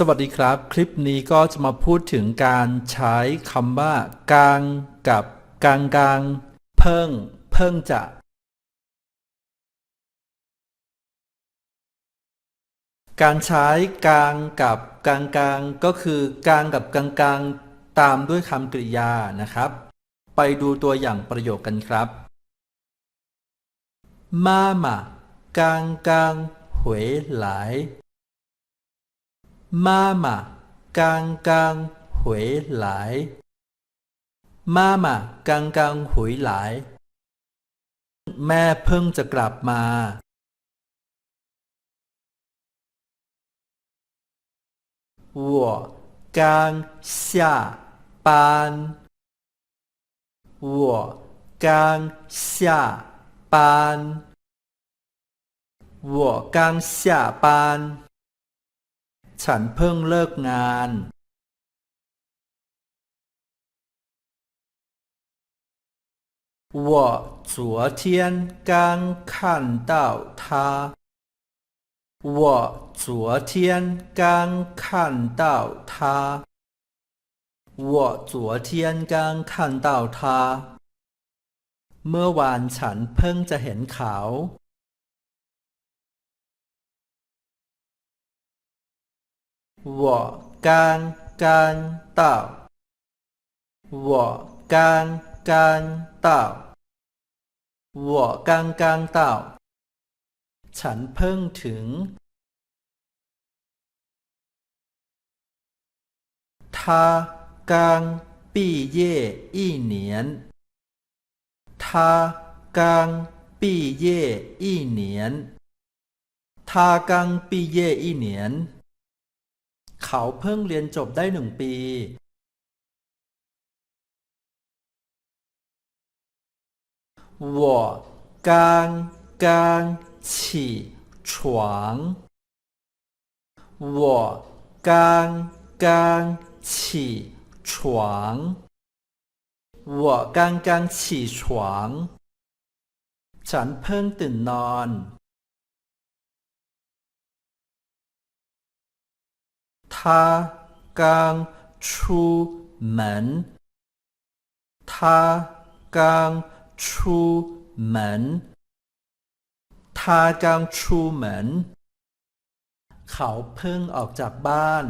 สวัสดีครับ คลิปนี้ก็จะมาพูดถึงการใช้คำว่ากลางกับกลางกลางเพิ่ง เพิ่งจะ การใช้กลางกับกลางกลางก็คือกลางกับกลางกลางตามด้วยคำกริยานะครับ ไปดูตัวอย่างประโยคกันครับมามากลางกลาง回来妈妈刚刚回来妈妈刚刚回来แม่เพิ่งจะกลับมา 我刚下班，我刚下班，我刚下班。 ฉันเพิ่งเลิกงาน 我昨天刚看到他。我昨天刚看到他。我昨天刚看到他。เมื่อวานฉันเพิ่งจะเห็นเขา 我刚刚到。我刚刚到。我刚刚到。ฉันเพิ่งถึง 他刚毕业一年。他刚毕业一年。他刚毕业一年。 เขาเพิ่งเรียนจบได้หนึ่งปี 我刚刚起床。我刚刚起床。我刚刚起床。ฉันเพิ่งตื่นนอน 他刚出门。他刚出门。他刚出门。เขาเพิ่งออกจากบ้าน